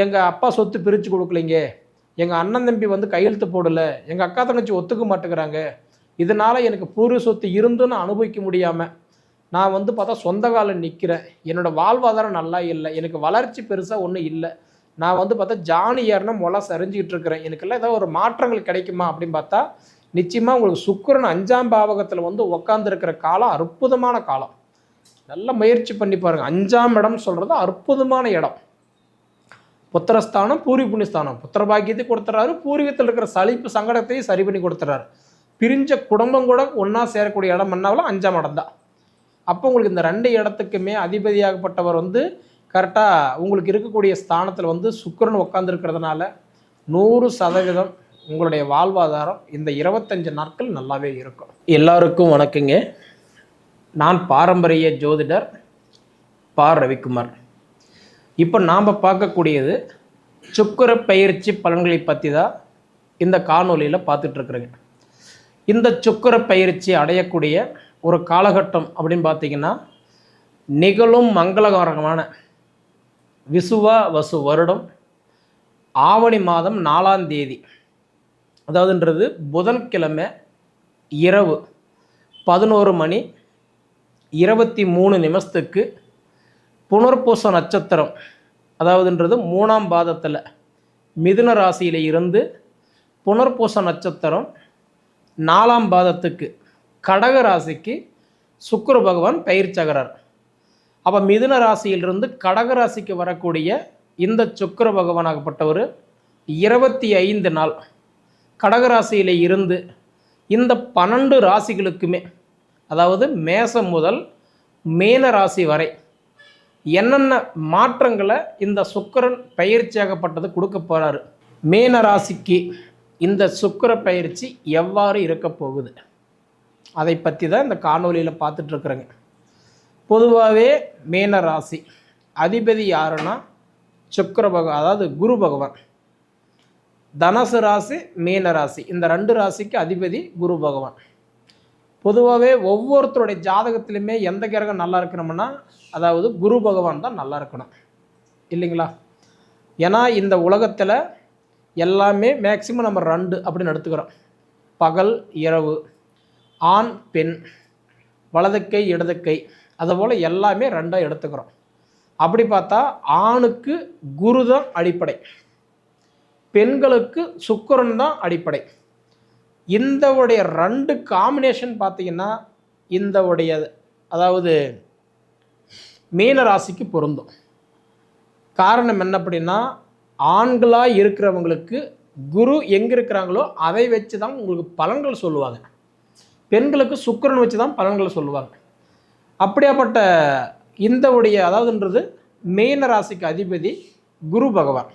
எங்கள் அப்பா சொத்து பிரித்து கொடுக்கலைங்க. எங்கள் அண்ணன் தம்பி வந்து கையெழுத்து போடலை. எங்கள் அக்கா தங்கச்சி ஒத்துக்க மாட்டேங்கிறாங்க. இதனால் எனக்கு பூர்வ சொத்து இருந்துன்னு அனுபவிக்க முடியாமல் நான் வந்து பார்த்தா சொந்த காலம் நிற்கிறேன் என்னோடய வாழ்வாதாரம் நல்லா இல்லை. எனக்கு வளர்ச்சி பெருசாக ஒன்றும் இல்லை. நான் வந்து பார்த்தா ஜானி ஏறின முளை சரிஞ்சிக்கிட்டு இருக்கிறேன். எனக்கெல்லாம் ஏதாவது ஒரு மாற்றங்கள் கிடைக்குமா அப்படின்னு பார்த்தா நிச்சயமாக உங்களுக்கு சுக்கிரன் அஞ்சாம் பாவகத்தில் வந்து உக்காந்துருக்கிற காலம் அற்புதமான காலம். நல்ல முயற்சி பண்ணி பாருங்கள் அஞ்சாம் இடம் சொல்கிறது அற்புதமான இடம். புத்திரஸ்தானம் பூர்வீக புண்ணியஸ்தானம். புத்திர பாக்கியத்தை கொடுத்துறாரு பூர்வீகத்தில் இருக்கிற சலிப்பு சங்கடத்தையும் சரி பண்ணி கொடுத்துறாரு. பிரிஞ்ச குடும்பம் கூட ஒன்றா சேரக்கூடிய இடம் என்னாலும் அஞ்சாம் இடம் தான். அப்போ உங்களுக்கு இந்த ரெண்டு இடத்துக்குமே அதிபதியாகப்பட்டவர் வந்து கரெக்டாக உங்களுக்கு இருக்கக்கூடிய ஸ்தானத்தில் வந்து சுக்கரன் உட்காந்துருக்கிறதுனால நூறு சதவீதம் உங்களுடைய வாழ்வாதாரம் இந்த இருபத்தஞ்சு நாட்கள் நல்லாவே இருக்கும். எல்லாருக்கும் வணக்கங்க. நான் பாரம்பரிய ஜோதிடர் பா. ரவிக்குமார். இப்போ நாம் பார்க்கக்கூடியது சுக்கிர பயிற்சி பலன்களை பற்றி தான் இந்த காணொலியில் பார்த்துட்ருக்குறேங்க இந்த சுக்கிர பயிற்சி அடையக்கூடிய ஒரு காலகட்டம் அப்படின்னு பார்த்தீங்கன்னா நிகழும் மங்களகரமான விசுவா வசு வருடம் ஆவணி மாதம் நாலாம் தேதி. அதாவதுன்றது புதன்கிழமை இரவு பதினோரு மணி இருபத்தி மூணு நிமிஷத்துக்கு புனர்பூச நட்சத்திரம் அதாவதுன்றது மூணாம் பாதத்தில் மிதுன ராசியில் இருந்து புனர்பூச நட்சத்திரம் நாலாம் பாதத்துக்கு கடக ராசிக்கு சுக்கர பகவான் பயிற்சகரர் அப்போ மிதுன ராசியிலிருந்து கடக ராசிக்கு வரக்கூடிய இந்த சுக்கர பகவானாகப்பட்டவர் இருபத்தி ஐந்து நாள் கடகராசியில் இருந்து இந்த பன்னெண்டு ராசிகளுக்குமே அதாவது மேசம் முதல் மீன ராசி வரை என்னென்ன மாற்றங்களை இந்த சுக்கிரன் பயிற்சியாகப்பட்டது கொடுக்க போகிறாரு மீன ராசிக்கு இந்த சுக்கிர பயிற்சி எவ்வாறு இருக்க போகுது? அதை பற்றி தான் இந்த காணொலியில் பார்த்துட்ருக்குறேங்க பொதுவாகவே மீன ராசி அதிபதி யாருன்னா சுக்கிர பகவான் அதாவது குரு பகவான். தனசு ராசி மீன ராசி இந்த ரெண்டு ராசிக்கு அதிபதி குரு பகவான். பொதுவாகவே ஒவ்வொருத்தருடைய ஜாதகத்திலுமே எந்த கிரகம் நல்லா இருக்கணும்னா அதாவது குரு பகவான் தான் நல்லா இருக்கணும். இல்லைங்களா? ஏன்னா இந்த உலகத்தில் எல்லாமே மேக்சிமம் நம்ம ரெண்டு அப்படின்னு எடுத்துக்கிறோம். பகல் இரவு ஆண் பெண் வலது கை இடது கை அதுபோல் எல்லாமே ரெண்டாக எடுத்துக்கிறோம். அப்படி பார்த்தா ஆணுக்கு குரு தான் அடிப்படை. பெண்களுக்கு சுக்கிரன் தான் அடிப்படை. இந்த உடைய ரெண்டு காம்பினேஷன் பார்த்தீங்கன்னா இந்த உடைய அதாவது மீன ராசிக்கு பொருந்தும். காரணம் என்ன அப்படின்னா ஆண்களாக இருக்கிறவங்களுக்கு குரு எங்கே இருக்கிறாங்களோ அதை வச்சு தான் உங்களுக்கு பலன்கள் சொல்லுவாங்க. பெண்களுக்கு சுக்கரன் வச்சு தான் பலன்கள் சொல்லுவாங்க. அப்படியாப்பட்ட இந்த உடைய அதாவதுன்றது மீன ராசிக்கு அதிபதி குரு பகவான்.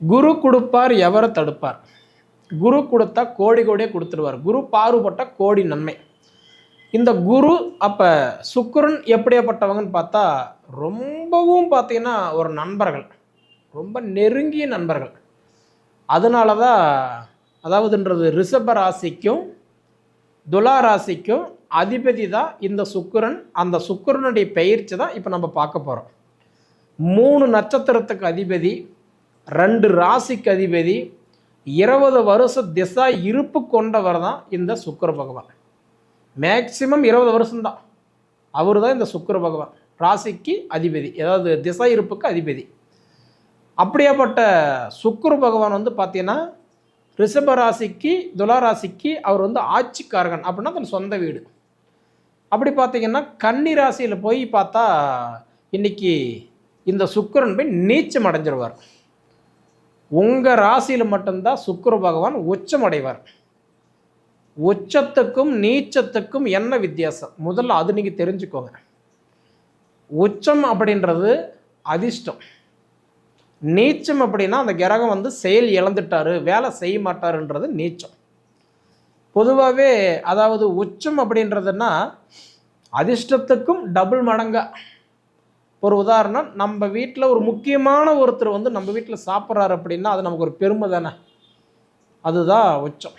குரு கொடுப்பார் எவரை தடுப்பார்? குரு கொடுத்தா கோடி கோடியே கொடுத்துருவார். குரு பாறுபட்ட கோடி நன்மை. இந்த குரு அப்போ சுக்கரன் எப்படியாப்பட்டவங்கன்னு பார்த்தா ரொம்பவும் பார்த்தீங்கன்னா ஒரு நண்பர்கள். ரொம்ப நெருங்கிய நண்பர்கள். அதனால தான் அதாவதுன்றது ரிஷப ராசிக்கும் துலா ராசிக்கும் அதிபதி தான் இந்த சுக்கரன். அந்த சுக்கரனுடைய பயிற்சி தான் இப்போ நம்ம பார்க்க போகிறோம் மூணு நட்சத்திரத்துக்கு அதிபதி ரெண்டு ராசிக்கு அதிபதி இருபது வருஷ திசா இருப்பு கொண்டவர் தான் இந்த சுக்கர பகவான். மேக்சிமம் இருபது வருஷம்தான். அவர் தான் இந்த சுக்கர பகவான். ராசிக்கு அதிபதி. ஏதாவது திசை இருப்புக்கு அதிபதி. அப்படியாப்பட்ட சுக்குரு பகவான் வந்து பார்த்தீங்கன்னா ரிஷப ராசிக்கு துலா ராசிக்கு அவர் வந்து ஆட்சிக்காரகன் அப்படின்னா தன் சொந்த வீடு. அப்படி பார்த்தீங்கன்னா கன்னி ராசியில் போய் பார்த்தா இன்னைக்கு இந்த சுக்கரன் போய் நீச்சம் அடைஞ்சிருவார். உங்கள் ராசியில் மட்டும்தான் சுக்கிர பகவான் உச்சம் அடைவார். உச்சத்துக்கும் நீச்சத்துக்கும் என்ன வித்தியாசம்? முதல்ல அது நீங்கள் தெரிஞ்சுக்கோங்க. உச்சம் அப்படின்றது அதிர்ஷ்டம். நீச்சம் அப்படின்னா அந்த கிரகம் வந்து செயல் இழந்துட்டாரு வேலை செய்ய மாட்டாருன்றது நீச்சம். பொதுவாகவே அதாவது உச்சம் அப்படின்றதுன்னா அதிர்ஷ்டத்துக்கும் டபுள் மடங்கா. ஒரு உதாரணம் நம்ம வீட்டில் ஒரு முக்கியமான ஒருத்தர் வந்து நம்ம வீட்டில் சாப்பிட்றாரு அப்படின்னா அது நமக்கு ஒரு பெருமை தானே? அதுதான் உச்சம்.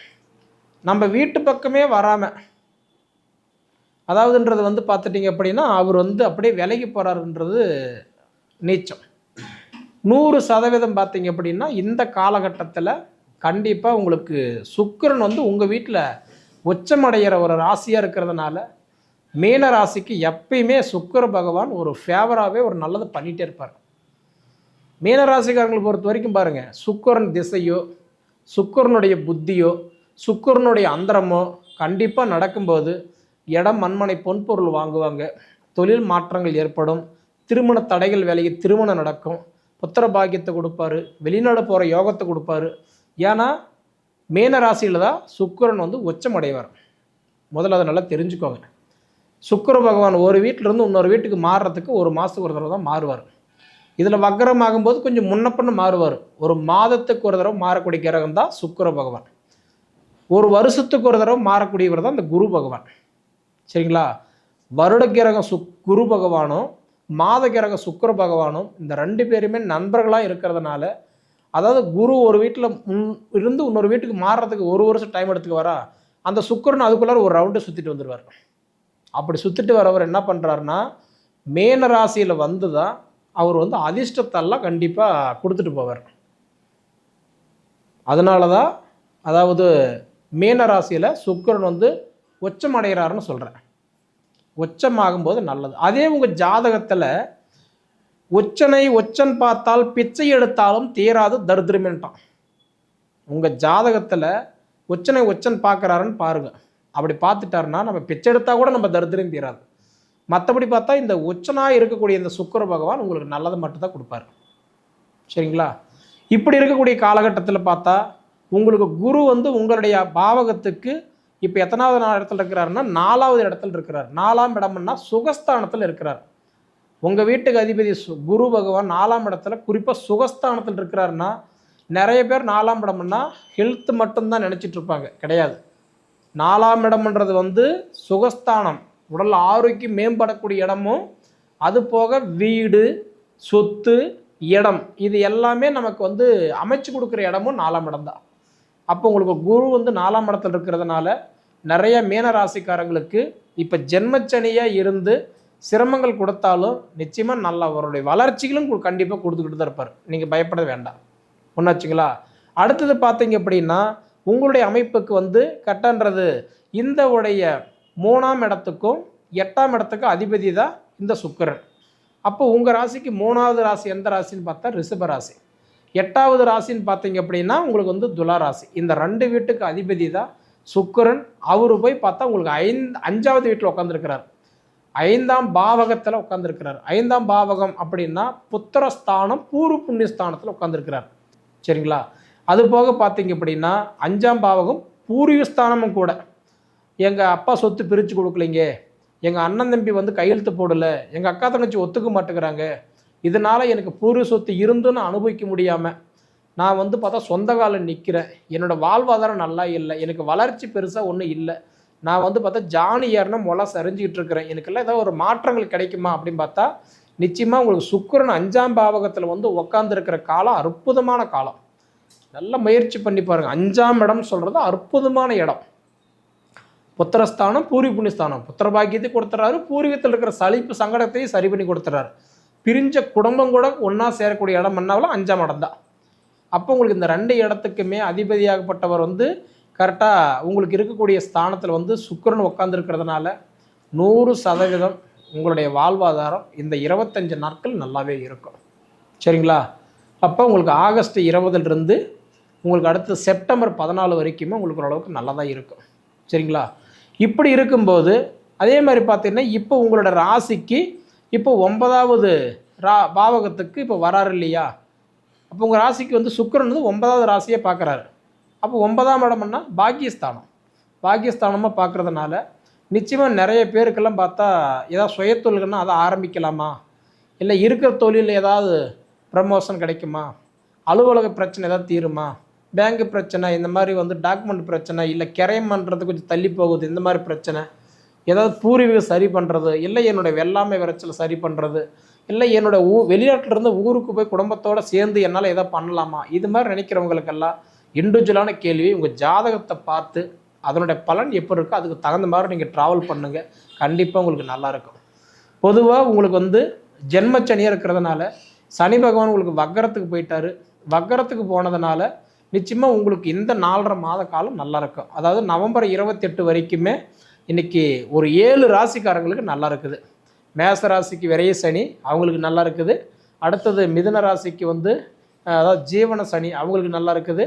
நம்ம வீட்டு பக்கமே வராமல் அதாவதுன்றது வந்து பார்த்துட்டிங்க அப்படின்னா அவர் வந்து அப்படியே விலகி போகிறாருன்றது நீச்சம். நூறு சதவீதம் பார்த்தீங்க அப்படின்னா இந்த காலகட்டத்தில் கண்டிப்பாக உங்களுக்கு சுக்கிரன் வந்து உங்கள் வீட்டில் உச்சமடைகிற ஒரு ராசியாக இருக்கிறதுனால மீன ராசிக்கு எப்பயுமே சுக்கிர பகவான் ஒரு ஃபேவராகவே ஒரு நல்லது பண்ணிகிட்டே இருப்பார். மீனராசிக்காரங்களை பொறுத்த வரைக்கும் பாருங்கள் சுக்கிரன் திசையோ சுக்கரனுடைய புத்தியோ சுக்கரனுடைய அந்தரமோ கண்டிப்பாக நடக்கும்போது இடம் மண்மனை பொன்பொருள் வாங்குவாங்க. தொழில் மாற்றங்கள் ஏற்படும். திருமண தடைகள் வேலைக்கு திருமணம் நடக்கும். புத்திர பாக்கியத்தை கொடுப்பாரு. வெளிநாடு போகிற யோகத்தை கொடுப்பாரு. ஏன்னா மீன ராசியில் தான் சுக்கிரன் வந்து உச்சமடைவார். முதல்ல அதை நல்லா தெரிஞ்சுக்கோங்க. சுக்கர பகவான் ஒரு வீட்டிலேருந்து இன்னொரு வீட்டுக்கு மாறுறதுக்கு ஒரு மாதத்துக்கு ஒரு தடவை தான் மாறுவார். இதில் வக்கரம் ஆகும்போது கொஞ்சம் முன்ன பின்ன மாறுவார். ஒரு மாதத்துக்கு ஒரு தடவை மாறக்கூடிய கிரகம் தான் சுக்கர பகவான். ஒரு வருஷத்துக்கு ஒரு தடவை மாறக்கூடியவர் தான் இந்த குரு பகவான். சரிங்களா? வருட கிரகம் சு குரு பகவானும் மாத கிரகம் சுக்கிர பகவானும் இந்த ரெண்டு பேருமே நண்பர்களாக இருக்கிறதுனால அதாவது குரு ஒரு வீட்டில் முன் இருந்து இன்னொரு வீட்டுக்கு மாறுறதுக்கு ஒரு வருஷம் டைம் எடுத்துக்கு வரா அந்த சுக்கரன் அதுக்குள்ளார ஒரு ரவுண்டு சுற்றிட்டு வந்துடுவார் அப்படி சுற்றிட்டு வரவர் என்ன பண்ணுறாருன்னா மேன ராசியில் வந்து தான் அவர் வந்து அதிர்ஷ்டத்தெல்லாம் கண்டிப்பாக கொடுத்துட்டு போவார். அதனால தான் அதாவது மீன ராசியில் சுக்கரன் வந்து உச்சம் அடைகிறாருன்னு சொல்கிறேன் உச்சமாகும்போது நல்லது. அதே உங்கள் ஜாதகத்தில் உச்சனை உச்சன் பார்த்தால் பிச்சை எடுத்தாலும் தீராது தரித்திரமேன்ட்டான். உங்கள் ஜாதகத்தில் உச்சனை உச்சன் பார்க்குறாருன்னு பாருங்கள் அப்படி பார்த்துட்டாருன்னா நம்ம பிச்சை எடுத்தால் கூட நம்ம தரித்திரம் தீராது. மற்றபடி பார்த்தா இந்த உச்சனாக இருக்கக்கூடிய இந்த சுக்கர பகவான் உங்களுக்கு நல்லதை மட்டும்தான் கொடுப்பாரு. சரிங்களா? இப்படி இருக்கக்கூடிய காலகட்டத்தில் பார்த்தா உங்களுக்கு குரு வந்து உங்களுடைய பாவகத்துக்கு இப்போ எத்தனாவது நா- இடத்துல இருக்கிறாருன்னா நாலாவது இடத்துல இருக்கிறார். நாலாம் இடம்னா சுகஸ்தானத்தில் இருக்கிறார். உங்கள் வீட்டுக்கு அதிபதி சு- குரு பகவான் நாலாம் இடத்துல குறிப்பாக சுகஸ்தானத்தில் இருக்கிறாருன்னா நிறைய பேர் நாலாம் இடம்னா ஹெல்த் மட்டும்தான் நினச்சிட்டு இருப்பாங்க. கிடையாது. நாலாம் இடம்ன்றது வந்து சுகஸ்தானம். உடல் ஆரோக்கியம் மேம்படக்கூடிய இடமும் அது போக வீடு சொத்து இடம். இது எல்லாமே நமக்கு வந்து அமைச்சு கொடுக்குற இடமும் நாலாம் இடம் தான் அப்போ உங்களுக்கு குரு வந்து நாலாம் இடத்துல இருக்கிறதுனால நிறைய மீன ராசிக்காரங்களுக்கு இப்போ ஜென்மச்சனியாக இருந்து சிரமங்கள் கொடுத்தாலும் நிச்சயமாக நல்ல அவருடைய வளர்ச்சிகளும் கண்டிப்பாக கொடுத்துக்கிட்டு தான் இருப்பார். நீங்கள் பயப்பட வேண்டாம். ஒன்றாச்சுங்களா அடுத்தது பார்த்தீங்க அப்படின்னா உங்களுடைய அமைப்புக்கு வந்து கட்டன்றது இந்த உடைய மூணாம் இடத்துக்கும் எட்டாம் இடத்துக்கும் அதிபதி தான் இந்த சுக்கிரன். அப்போ உங்கள் ராசிக்கு மூணாவது ராசி எந்த ராசின்னு பார்த்தா ரிஷப ராசி. எட்டாவது ராசின்னு பார்த்தீங்க அப்படின்னா உங்களுக்கு வந்து துலா ராசி. இந்த ரெண்டு வீட்டுக்கு அதிபதி தான் சுக்கரன். அவர் போய் பார்த்தா உங்களுக்கு ஐந்து அஞ்சாவது வீட்டில் உட்காந்துருக்கிறார் ஐந்தாம் பாவகத்தில் உட்காந்துருக்கிறார் ஐந்தாம் பாவகம் அப்படின்னா புத்திரஸ்தானம் பூர்வ புண்ணியஸ்தானத்தில் உட்காந்துருக்கிறார் சரிங்களா? அது போக பார்த்தீங்க அப்படின்னா அஞ்சாம் பாவகம் பூர்வீகஸ்தானமும் கூட. எங்கள் அப்பா சொத்து பிரித்து கொடுக்கலைங்க. எங்கள் அண்ணன் தம்பி வந்து கையெழுத்து போடலை. எங்கள் அக்கா தங்கச்சி ஒத்துக்க மாட்டேங்கிறாங்க. இதனால் எனக்கு பூர்வ சொத்து இருந்துன்னு அனுபவிக்க முடியாமல் நான் வந்து பார்த்தா சொந்த காலம் நிற்கிறேன் என்னோட வாழ்வாதாரம் நல்லா இல்லை. எனக்கு வளர்ச்சி பெருசாக ஒன்றும் இல்லை. நான் வந்து பார்த்தா ஜானி ஏறினா முளை சரிஞ்சிக்கிட்டு இருக்கிறேன். எனக்கெல்லாம் ஏதாவது ஒரு மாற்றங்கள் கிடைக்குமா அப்படின்னு பார்த்தா நிச்சயமாக உங்களுக்கு சுக்கிரன் அஞ்சாம் பாவகத்தில் வந்து உக்காந்துருக்கிற காலம் அற்புதமான காலம். நல்ல முயற்சி பண்ணி பாருங்கள் அஞ்சாம் இடம் சொல்கிறது அற்புதமான இடம். புத்திரஸ்தானம் பூர்வீக புண்ணியஸ்தானம். புத்திர பாக்கியத்தையும் கொடுத்துறாரு. பூர்வீகத்தில் இருக்கிற சலிப்பு சங்கடத்தையும் சரி பண்ணி கொடுத்துறாரு. பிரிஞ்ச குடும்பம் கூட ஒன்றா சேரக்கூடிய இடம் என்னாலும் அஞ்சாம் இடம் தான். அப்போ உங்களுக்கு இந்த ரெண்டு இடத்துக்குமே அதிபதியாகப்பட்டவர் வந்து கரெக்டாக உங்களுக்கு இருக்கக்கூடிய ஸ்தானத்தில் வந்து சுக்கரன் உட்காந்துருக்கிறதுனால நூறு சதவீதம் உங்களுடைய வாழ்வாதாரம் இந்த இருபத்தஞ்சு நாட்கள் நல்லாவே இருக்கும். சரிங்களா? அப்போ உங்களுக்கு ஆகஸ்ட் இருபதுலேருந்து உங்களுக்கு அடுத்து செப்டம்பர் பதினாலு வரைக்குமே உங்களுக்கு ஓரளவுக்கு நல்லா தான் இருக்கும். சரிங்களா? இப்படி இருக்கும்போது அதே மாதிரி பார்த்தீங்கன்னா இப்போ உங்களோட ராசிக்கு இப்போ ஒன்பதாவது ரா பாவகத்துக்கு இப்போ வராரு இல்லையா? அப்போ உங்கள் ராசிக்கு வந்து சுக்கிரன் வந்து ஒன்பதாவது ராசியை பார்க்குறாரு. அப்போ ஒன்பதாம் இடம்னா பாக்கியஸ்தானம். பாக்கியஸ்தானமாக பார்க்குறதுனால நிச்சயமாக நிறைய பேருக்கெல்லாம் பார்த்தா ஏதாவது சுயத்தொழில்கள்னா அதை ஆரம்பிக்கலாமா? இல்லை இருக்கிற தொழிலில் ஏதாவது ப்ரமோஷன் கிடைக்குமா? அலுவலக பிரச்சனை ஏதாவது தீருமா? பேங்க் பிரச்சனை இந்த மாதிரி வந்து டாக்குமெண்ட் பிரச்சனை இல்லை கிரையம் பண்ணுறது கொஞ்சம் தள்ளி போகுது இந்த மாதிரி பிரச்சனை. ஏதாவது பூர்வீகம் சரி பண்ணுறது இல்லை என்னுடைய வெள்ளாமை விரைச்சல் சரி பண்ணுறது இல்லை என்னோட ஊ வெளிநாட்டிலிருந்து ஊருக்கு போய் குடும்பத்தோடு சேர்ந்து என்னால் எதாவது பண்ணலாமா? இது மாதிரி நினைக்கிறவங்களுக்கெல்லாம் இண்டிவிஜுவலான கேள்வி உங்கள் ஜாதகத்தை பார்த்து அதனுடைய பலன் எப்படி இருக்கோ அதுக்கு தகுந்த மாதிரி நீங்கள் ட்ராவல் பண்ணுங்கள் கண்டிப்பாக உங்களுக்கு நல்லாயிருக்கும் பொதுவாக உங்களுக்கு வந்து ஜென்மச்சனியாக இருக்கிறதுனால சனி பகவான் உங்களுக்கு வக்கரத்துக்கு போயிட்டார். வக்கரத்துக்கு போனதுனால நிச்சயமாக உங்களுக்கு இந்த நாலரை மாத காலம் நல்லாயிருக்கும் அதாவது நவம்பர் இருபத்தெட்டு வரைக்குமே இன்னைக்கு ஒரு ஏழு ராசிக்காரங்களுக்கு நல்லா இருக்குது. மேச ராசிக்கு விரைய சனி அவங்களுக்கு நல்லா இருக்குது. அடுத்தது மிதுன ராசிக்கு வந்து அதாவது ஜீவன சனி அவங்களுக்கு நல்லா இருக்குது.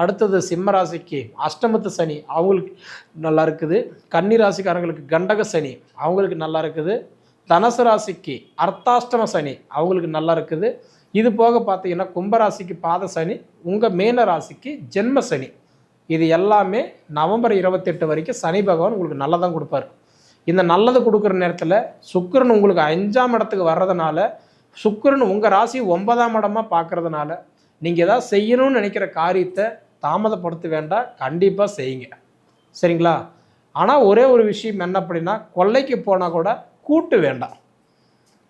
அடுத்தது சிம்ம ராசிக்கு அஷ்டமத்து சனி அவங்களுக்கு நல்லா இருக்குது. கன்னி ராசிக்காரங்களுக்கு கண்டக சனி அவங்களுக்கு நல்லா இருக்குது. தனுசு ராசிக்கு அர்த்தாஷ்டம சனி அவங்களுக்கு நல்லா இருக்குது. இது போக பார்த்தீங்கன்னா கும்பராசிக்கு பாத சனி உங்கள் மீன ராசிக்கு ஜென்ம சனி. இது எல்லாமே நவம்பர் இருபத்தெட்டு வரைக்கும் சனி பகவான் உங்களுக்கு நல்லதான் கொடுப்பார். இந்த நல்லது கொடுக்குற நேரத்தில் சுக்கரன் உங்களுக்கு அஞ்சாம் இடத்துக்கு வர்றதுனால சுக்கரன் உங்கள் ராசி ஒன்பதாம் இடமாக பார்க்கறதுனால நீங்கள் ஏதாவது செய்யணும்னு நினைக்கிற காரியத்தை தாமதப்படுத்த வேண்டாம் கண்டிப்பாக செய்யுங்க. சரிங்களா? ஆனால் ஒரே ஒரு விஷயம் என்ன அப்படின்னா கொள்ளைக்கு போனால் கூட கூட்டு வேண்டாம்.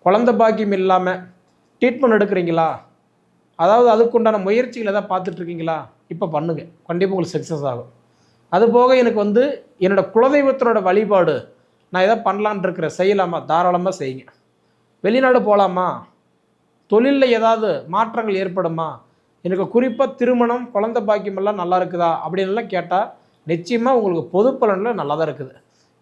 குழந்த பாக்கியம் இல்லாமல் ட்ரீட்மெண்ட் எடுக்கிறீங்களா? அதாவது அதுக்குண்டான முயற்சிகள் எதாவது பார்த்துட்டு இருக்கீங்களா இப்போ பண்ணுங்க. கண்டிப்பாக உங்களுக்கு சக்ஸஸ் ஆகும். அது போக எனக்கு வந்து என்னோட குலதெய்வத்தினோட வழிபாடு நான் எதாவது பண்ணலான்னு இருக்கிறேன் செய்யலாமா தாராளமாக செய்யுங்க. வெளிநாடு போகலாமா தொழிலில் ஏதாவது மாற்றங்கள் ஏற்படுமா? எனக்கு குறிப்பாக திருமணம் குழந்தை பாக்கியம் எல்லாம் நல்லா இருக்குதா? அப்படின்லாம் கேட்டால் நிச்சயமாக உங்களுக்கு பொது பலனில் நல்லா தான் இருக்குது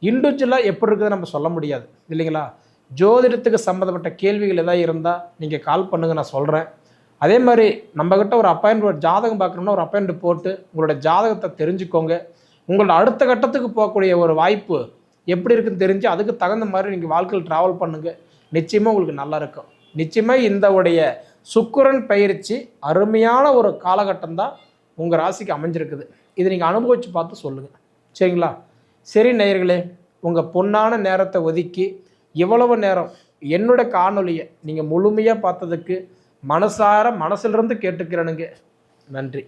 இண்டிவிஜுவலாக எப்படி இருக்குது நம்ம சொல்ல முடியாது. இல்லைங்களா? ஜோதிடத்துக்கு சம்மந்தப்பட்ட கேள்விகள் எதாவது இருந்தால் நீங்கள் கால் பண்ணுங்க நான் சொல்கிறேன் அதே மாதிரி நம்மக்கிட்ட ஒரு அப்பாயின்மெண்ட் ஜாதகம் பார்க்கணும்னா ஒரு அப்பாயின்மெண்ட் போட்டு உங்களோட ஜாதகத்தை தெரிஞ்சுக்கோங்க. உங்களோட அடுத்த கட்டத்துக்கு போகக்கூடிய ஒரு வாய்ப்பு எப்படி இருக்குன்னு தெரிஞ்சு அதுக்கு தகுந்த மாதிரி நீங்கள் வாழ்க்கையில் ட்ராவல் பண்ணுங்கள் நிச்சயமாக உங்களுக்கு நல்லா இருக்கும். நிச்சயமாக இந்த உடைய சுக்கிரன் பயிற்சி அருமையான ஒரு காலகட்டம் தான் உங்கள் ராசிக்கு அமைஞ்சிருக்குது. இதை நீங்கள் அனுபவித்து பார்த்து சொல்லுங்கள் சரிங்களா? சரி நேயர்களே உங்கள் பொன்னான நேரத்தை ஒதுக்கி இவ்வளவு நேரம் என்னோட காணொலியை நீங்கள் முழுமையாக பார்த்ததுக்கு மனசார மனசிலிருந்து கேட்டுக்கிறேனுங்க. நன்றி.